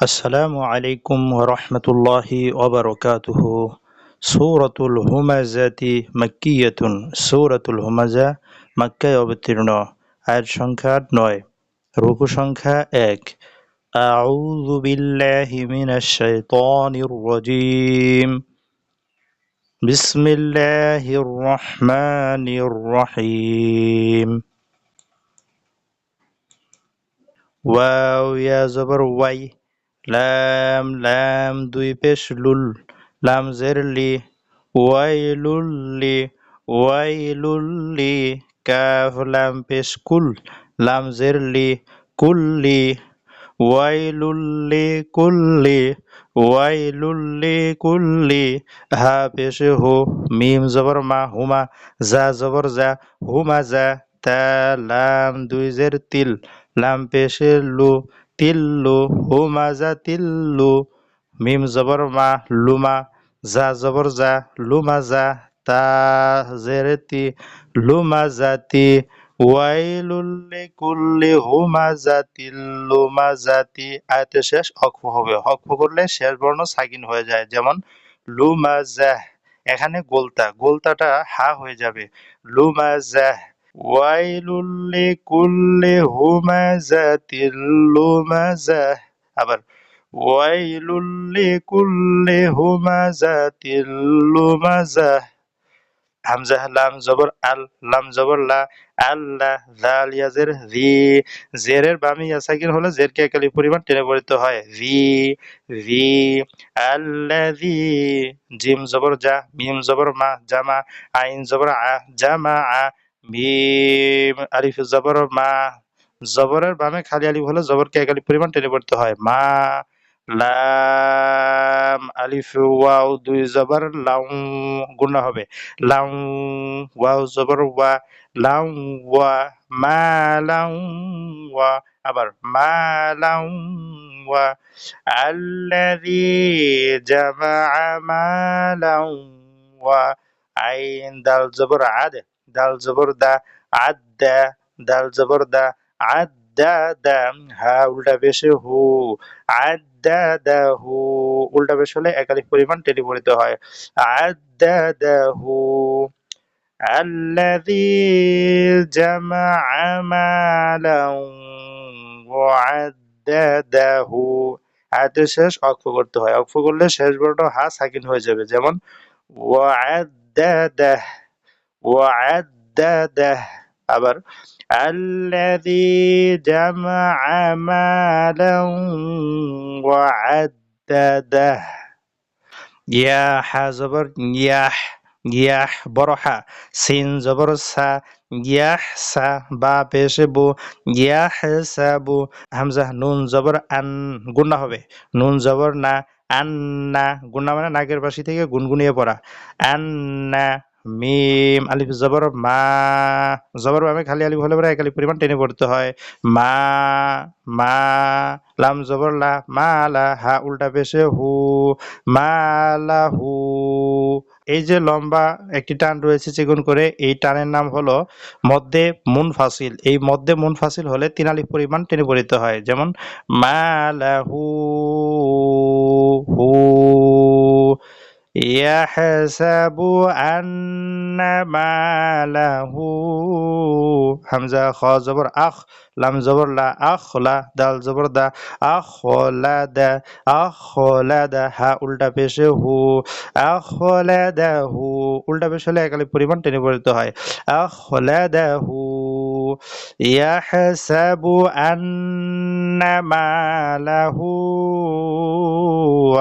আসসালামু আলাইকুম রহমতুল্লাহি ওবরকাতুহ সৌরতুল হুমাজাতি মাক্কিয়াতুন সৌরতুল হুমাজা মক্কায় অবতীর্ণ আয়াত সংখ্যা নয় রুকু সংখ্যা এক أعوذ بالله من الشيطان الرجيم بسم الله الرحمن الرحيم ওয়াও ইয়া জবর ওয়াই লাম লাম, দুই পেশ লুল, লাম জের লি ওয়াইলুল্লি ওয়াইলুল্লি কাফ, লাম, পেশ কুল, লাম জের লি কুল্লি ওয়াইলুল্লি কুল্লি ওয়াইলুল্লি কুল্লি হা, পেশ, হো, মিম, জবর, মা, হুমা, জা, জবর, জা, হুমা, জা, তা, লাম, দুই জের তিল, লাম, পেশে, লু তিল্লু হুমাজা তিল্লু, মিম জবর মা লুমা জা জবর জা লুমাজা তা জেরেতি লুমাজাতি ওয়াইলুল্লি কুল্লি হুমাজাতি লুমাজাতি আয়তে শেষ অক্ষ হবে। অক্ষ করলে শেষ বর্ণ সাকিন হয়ে যায়। যেমন লুমাজাহ এখানে গোলতা, গোলতাটা হা হয়ে যাবে। লুমাজাহ কুল্লি হুমাজাতিল লুমাজাহ আবার কুল্লি হুমাজাতিল লুমাজাহ হামজা, লাম, জবর, আল, লাম, জবর, লা আল্লাহ জাল ইয়াজের জি। জেরের বামে ইয়াসাকিন হলে জের কে একালি পরিমাণ টেনে পরিত হয়। জি জি, আল্লাযী। জিম, জবর যা মিম, জবর, মা, জামা, আইন, জবর, আ, জামা, আ মিম, আলিফ, জবর, মা। জবরের বামে খালি আলিফ হলে জবর কে একালি পরিমাণ টেনে পড়তে হয়। মা, লাম, আলিফ, ওয়াও, দুই জবর, লাউ, গুণা হবে। লাউ, ওয়াও, জবর, ওয়া। লাউ, ওয়া, মা, লাউ, ওয়া। আবার, মা, লাউ, ওয়া। আল্লাযী জামাআ মালাউ ওয়া। আইন, দাল, জবর, আদ। দাল জবর দা আদা দাল জবর দা আদা দা হা উল্টা বেশে হু আদা দা হু উল্টা বেশ হলে একাধিক পরিমাণ টেলি পড়িতে হয় আদা দা হু الذي جمع مالا وعدده আয়াতের শেষ অক্ষ করতে হয় অক্ষ করলে শেষ বর্ণ হা সাকিন হয়ে যাবে যেমন ওয়াদাদাহ ওয়াদাদাহ আবার الذي جمع مالا وعدده ইয়া হা জবর ইয়াহ ইয়াহ বড় হা সিন জবর সা ইয়াহ সা বা পেশে বু ইয়াহ সা বু হামজা নুন জবর আন গুন্না হবে নুন জবর না আন্না গুন্না মানে নাকের পাশি থেকে গুনগুনিয়ে পড়া আন্না মিম, আলিফ, জবর, মা। জবর আমি খালি আলিফ হলে পরে এক আলিফ পরিমাণ টেনে পড়তে হয়। মা মা। লাম, জবর, লা, মা, লা, হা, উল্টা পেশে হু, মা, লা, হু। এই যে লম্বা একটি টান রয়েছে চিগুন করে, এই টানের নাম হলো মধ্যে মুন ফাসিল এই মধ্যে মুন ফাসিল হলে তিন আলিফ পরিমাণ টেনে পড়িতে হয়। যেমন, মা, লা, হু হু। يحسب أن ماله হামজা খ জবর আখ লাম জবর লা আখ লা দাল জবর দা আখ লা দা আখ লা দা হা উল্টা পেশে হু আখ লা দা হু উল্টা পেশ হলে একালি পরিমাণ টেনে পড়িত হয় আখ লা দা হু ইয়াহসাবু আন্না মালাহু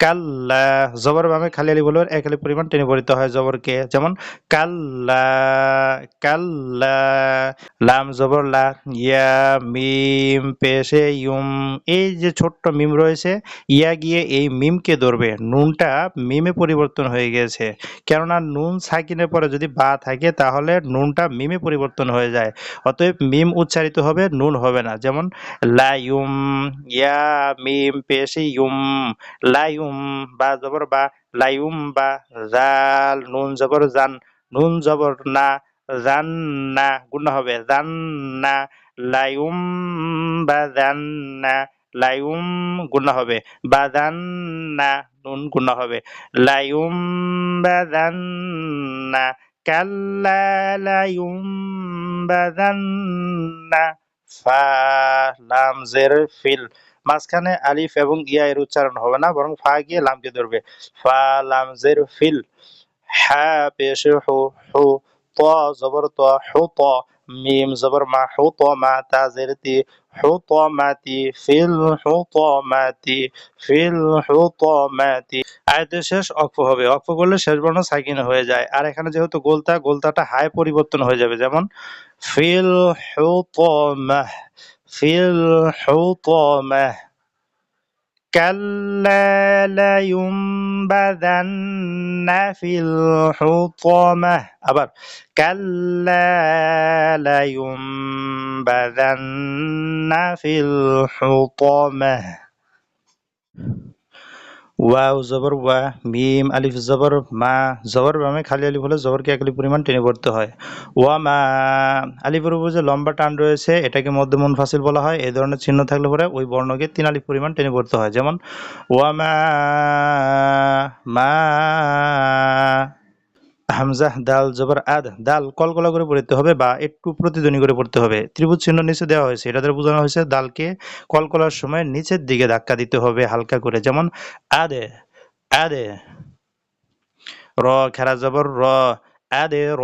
কাল্লা, জবর বামে খালি আলি বলবে এক আলি পরিমাণ টেনে পড়িতে হয় জবরকে। যেমন কাল্লা কাল্লা, লাম, জবর, লা, ইয়া, মিম, পেশে, ইউম। এই যে ছোট্ট মিম রয়েছে, ইয়া গিয়ে এই মিমকে ধরবে। নুনটা মিমে পরিবর্তন হয়ে গেছে। কেননা নুন সাকিনের পরে যদি বা থাকে, তাহলে নুনটা মিমে পরিবর্তন হয়ে যায়। অতএব মিম উচ্চারিত হবে, নুন হবে না। যেমন লাইউম ইয়া, মিম, পেশে, ইউম লাইউম বা জবর বা লাইউম বা জাল, নুন জবর জান, নুন জবর না, জান না, গুণ হবে, জান না, লাইউম বা জান না, লাইউম গুণ হবে, বা জান না, নুন গুণ হবে, লাইউম বা জান না, কাল্লা লাইউম বা জান না, ফা, লাম, জের, ফিল। মাঝখানে আলিফ এবং ইয়া এর উচ্চারণ হবে না, বরং ফা গিয়ে লামকে ধরবে। ফা, লাম, জের, ফিল হা পেশ হু হু, ত, জবর, ত, হু, ত, মিম, জবর, মা, হু, ত, মা, তা, জের, তি, হু, ত মাতি ফিল, হু, ত মাতি ফিল, হু, ত মাতি আয়াতের শেষ অক্ফ হবে। অক্ফ করলে শেষ বর্ণ সাকিন হয়ে যায়। আর এখানে যেহেতু গোলতা, গোলতাটা হাই পরিবর্তন হয়ে যাবে, যেমন ফিল, হু, ত মাহ في الحطمة. كلا لينبذن في الحطمة. أبر. كلا لينبذن في الحطمة. ওয়াও, জবর, ওয়া, মিম, আলিফ, জবর, মা, জবর বামে খালি আলিফ হলে জবরকে এক পরিমাণ টেনে পড়তে হয়। ওয়া, মা, আলিফের উপর যে লম্বা টান রয়েছে, এটাকে মধ্যমন ফাসিল বলা হয় এই ধরনের চিহ্ন থাকলে পরে ওই বর্ণকে তিন আলিফ পরিমাণ টেনে পড়তে হয়। যেমন, ওয়া, মা মা হামজা, দাল, জবর, আদ, দাল কলকলা করে পড়তে হবে বা একটু প্রতিধ্বনি করে পড়তে হবে। ত্রিভুজ চিহ্ন নিচে দেওয়া হয়েছে। এটা দ্বারা বোঝানো হয়েছে দালকে কলকলার সময় নিচের দিকে ধাক্কা দিতে হবে হালকা করে। যেমন আদে আদে, র, খেরা জবর, র, আদে, র,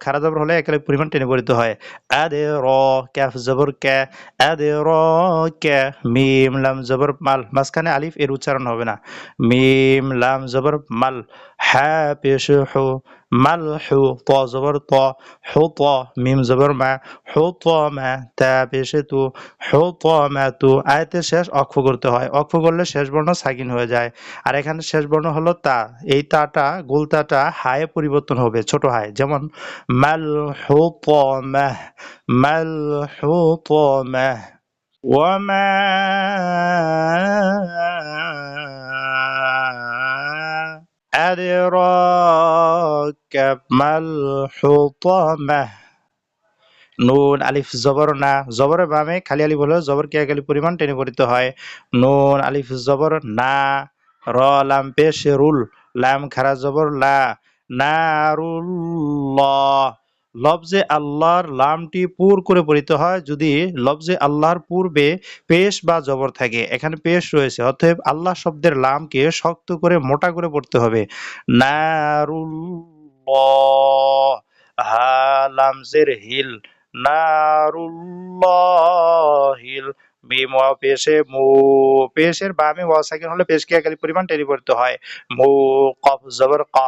খারা জবর হলে একালে পরিমাণ টেনে পড়িতে হয়। আদে, র, ক্যাফ জবর, ক্যা, আদে, র, ক্যা, মিম, লাম, জবর, মাল। মাঝখানে আলিফ এর উচ্চারণ হবে না। মিম, লাম, জবর, মাল। হ্যাঁ পেশ মাল হো ত জবর ত হো ত মিম জবর মা হো ত মা তা পেশে তু হো ত মা তু আয়াতের শেষ অক্ষ করতে হয়। অক্ষ করলে শেষ বর্ণ সাকিন হয়ে যায়। আর এখানে শেষ বর্ণ হলো তা। এই তাটা, গোল তাটা হায়ে পরিবর্তন হবে, ছোট হায়। যেমন, মাল হো ত মাহ মাল হো ত মাহ ওয়া মা أدراك ما الحطمة নুন আলিফ জবর না জবরের বামে খালি আলিফ হলো জবর কে আলিফ পরিমাণ টেনে পড়িতে হয় নুন আলিফ জবর না র লাম পেশ রুল লাম খারা জবর লা নারুল্লাহ লফজে আল্লাহর লামটি পুর করে পড়িতে হয়, যদি লফজে আল্লাহর পূর্বে পেশ বা জবর থাকে। এখানে পেশ রয়েছে, অতএব আল্লাহ শব্দের লামকে শক্ত করে মোটা করে পড়তে হবে। নারুল্লাহ হা হিল পেশের বামে ওয়া সাকিন হলে পেশকে একালি পরিমাণ টেনে পড়তে হয়। মু, কফ, জবর, ক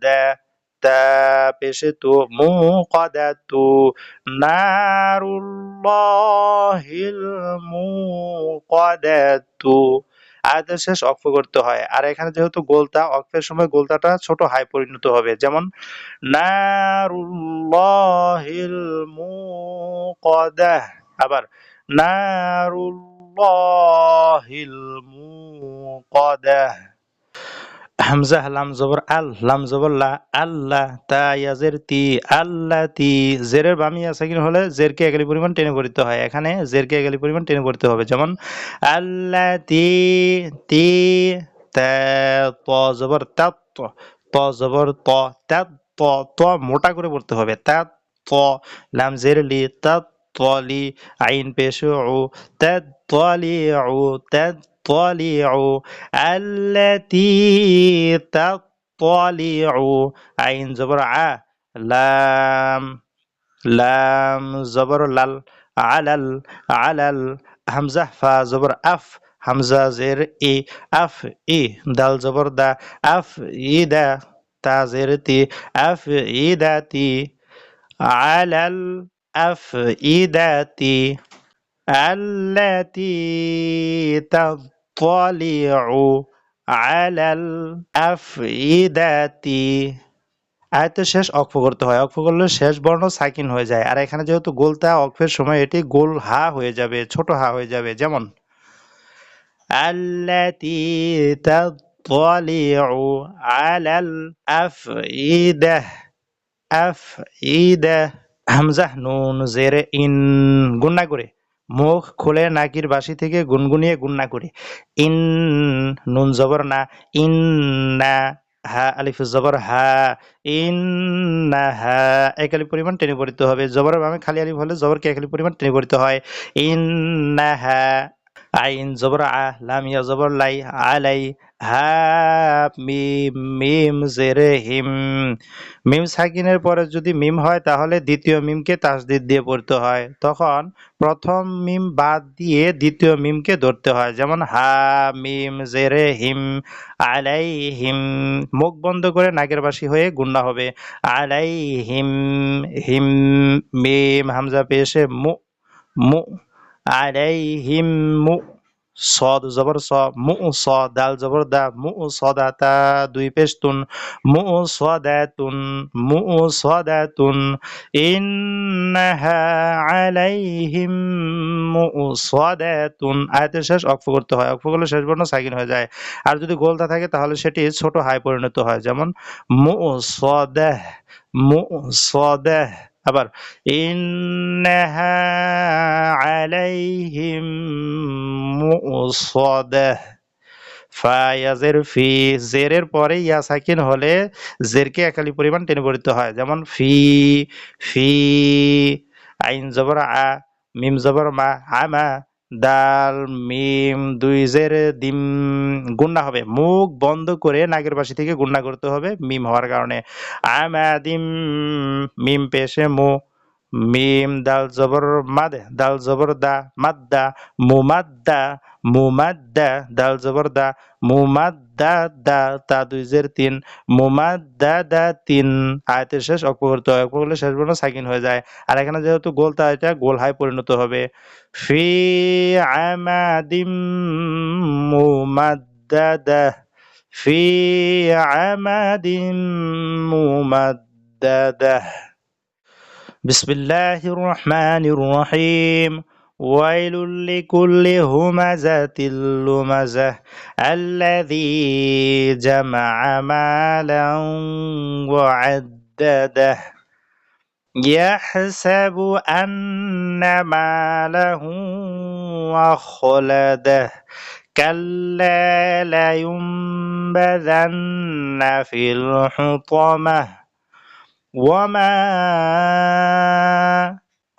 দা তা পেশে তু মু কদা তু নারুল্লাহিল আয়াতের শেষ অক্ষ করতে হয়। আর এখানে যেহেতু গোলতা অক্ষের সময় গোলতাটা ছোট হাই পরিণত হবে। যেমন, নারুল্লাহিল মুকাদাহ আবার নারুল্লাহিল মুকাদাহ হামজা লাম জবর আল লাম জবর লা আল্লাহ তা ইয়াজের তি আল্লাহ তি জেরের বামি সাকিন হলে জেরকে এগালি পরিমাণ টেনে পড়তে হয়। এখানে জেরকে এগালি পরিমাণ টেনে পড়তে হবে। যেমন আল্লাহ ত মোটা করে পড়তে হবে। তাত ত লাম জের লি তাত طالي عين بشوع تد تطلع التي تطلع. عين زبر ع لام لام زبر لل علل علل. همزة فا زبر أف همزة زير إي أف إي دال زبر دا أف إي دا. تا زير تي أف إي دا تي. علل আফ ই দা তি التي تطلع على الأفئدة আয়তের শেষ অক্ফ করতে হয় অক্ফ করলে শেষ বর্ণ সাকিন হয়ে যায় আর এখানে যেহেতু গোলতা অক্ফের সময় এটি গোল হা হয়ে যাবে ছোট হা হয়ে যাবে যেমন التي تطلع على الأفئدة أفئدة হামজা নুন, জেরে, ইন গুন্না করে। মুখ খুলে নাকির বাসি থেকে গুনগুনিয়ে গুন্না করে। ইন, নুন জবর না, ইন, না, হা, আলিফ জবর, হা, ইন, না, হা, এক আলিফ পরিমাণ টেনে পড়িতে হবে। জবর আমি খালি আলিফ হলে জবরকে এক আলিফ পরিমাণ টেনে পড়িতে হয়। ইন, না, হা আইন জবর আ, লাম ইয়া জবর লাই, আলাই হা মিম মিম, জেরে, হিম। মিম সাকিনের পরে যদি মিম হয়, তাহলে দ্বিতীয় মিমকে তাসদিদ দিয়ে পড়তে হয়। তখন প্রথম মিম বাদ দিয়ে দ্বিতীয় মিমকে ধরতে হয়। যেমন হা, মিম, জেরে, হিম, আলাই, হিম। মুখ বন্ধ করে নাগের বাসি হয়ে গুন্না হবে। আলাই, হিম হিম, মিম, হামজা পেশে মু মু আলাইহিম মু, সদ জবর স, মু স দাল জবর দা, মু সদাতা দুই পেশতুন, মু সদাতুন মু সদাতুন ইন্নাহা আলাইহিম মু সদাতুন আয়াতের শেষ অক্ফ করতে হয়। অক্ফ করলে শেষ বর্ণ সাকিন হয়ে যায়। আর যদি গোলতা থাকে তাহলে সেটি ছোট হাই পরিণত হয়। যেমন মু সদাহ মু সদাহ আবার, ইন্নাহা আলাইহিম মুসাদাহ। ফা ইয়াজের ফি, জেরের পরে ইয়া সাকিন হলে জেরকে একালি পরিমাণ টেনে পড়িতে হয়। যেমন, ফি ফি, আইন জবর আ, মিম জবর মা আমা দাল মিম, দুই জের দিম গুন্না হবে। মুখ বন্ধ করে নাগের পাশে থেকে গুন্না করতে হবে। মিম হওয়ার কারণে আম, আদিম, মিম পেশে মু, মিম দাল জবর, মাদে দাল জবর, দা, মাদ্দা মুমাদ্দা মুমাদ্দা দাল জবর দা মুমাদ্দা দা তা দুই জের তিন মুমাদ্দা দা তিন আয়তের শেষ অক্ষ করতে হয় অক্ষ করলে শেষ বর্ণ সাকিন হয়ে যায় আর এখানে যেহেতু গোল তা এটা গোল হাই পরিণত হবে ফি আমাদিম মুমাদ্দাদা ফি আমাদিম মুমাদ্দাদা بسم الله الرحمن الرحيم ويل لكل همزة لمزة الذي جمع مالا وعدده يحسب أن ماله أخلده كلا لينبذن في الحطمة وما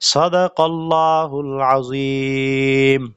صدق الله العظيم.